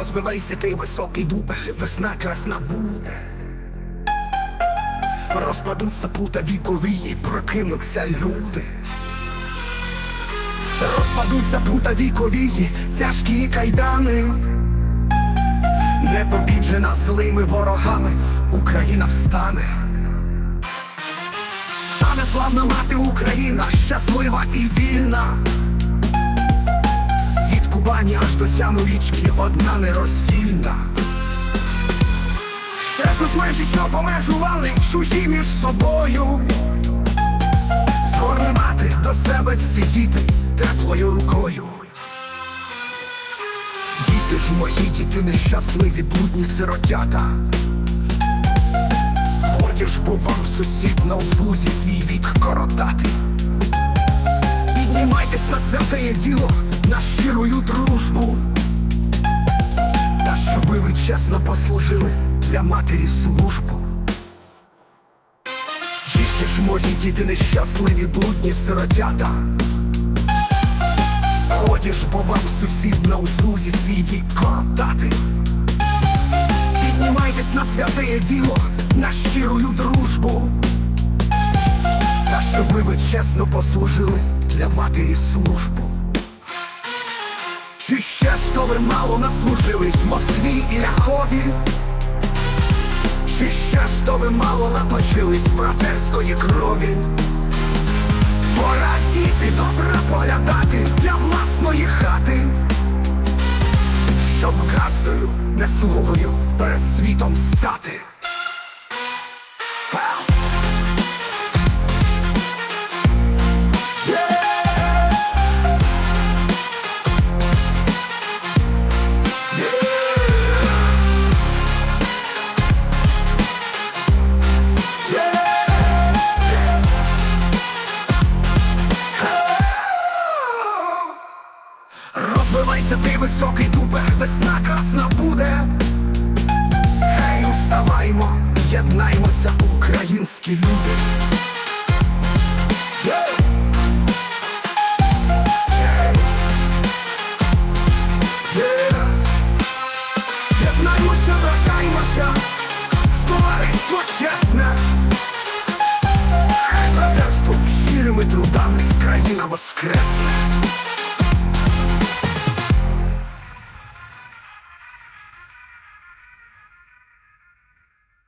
Розбивайся ти високий дуб, весна красна буде. Розпадуться пута віковії, прокинуться люди. Розпадуться пута віковії, тяжкі кайдани. Не побіджена злими ворогами, Україна встане. Стане славна мати Україна, щаслива і вільна. Від Кубані аж до сяну річки одна нероздільна. Щезнуть межі, що помежували чужі між собою. Згорне мати до себе всі діти теплою рукою. Діти ж мої, діти нещасливі, блудні сиротята. Бо вам сусід на услузі свій вік коротати. Піднімайтесь на святеє діло, на щирую дружбу. Та щоби ви чесно послужили для матері службу. Їсті ж мої діти нещасливі, блудні сиротята. Годі ж бо вам сусід на услузі свій вік коротати. Піднімайтесь на святеє діло, на щирую дружбу. Та щоби ви чесно послужили для матері службу. Чи ще ж то ви мало наслужились в Москві і Ляхові? Чи ще ж то ви мало наточились братерської крові? Пора діти добра полядати для власної хати, щоб кастою, не слугою перед світом стати. Розвивайся ти високий дубе, весна красна буде. Гей, уставаймо, єднаймося, українські люди. Єднаймося, братаймося, в товариство чесне. Хай братерством щирими трудами країна воскресне.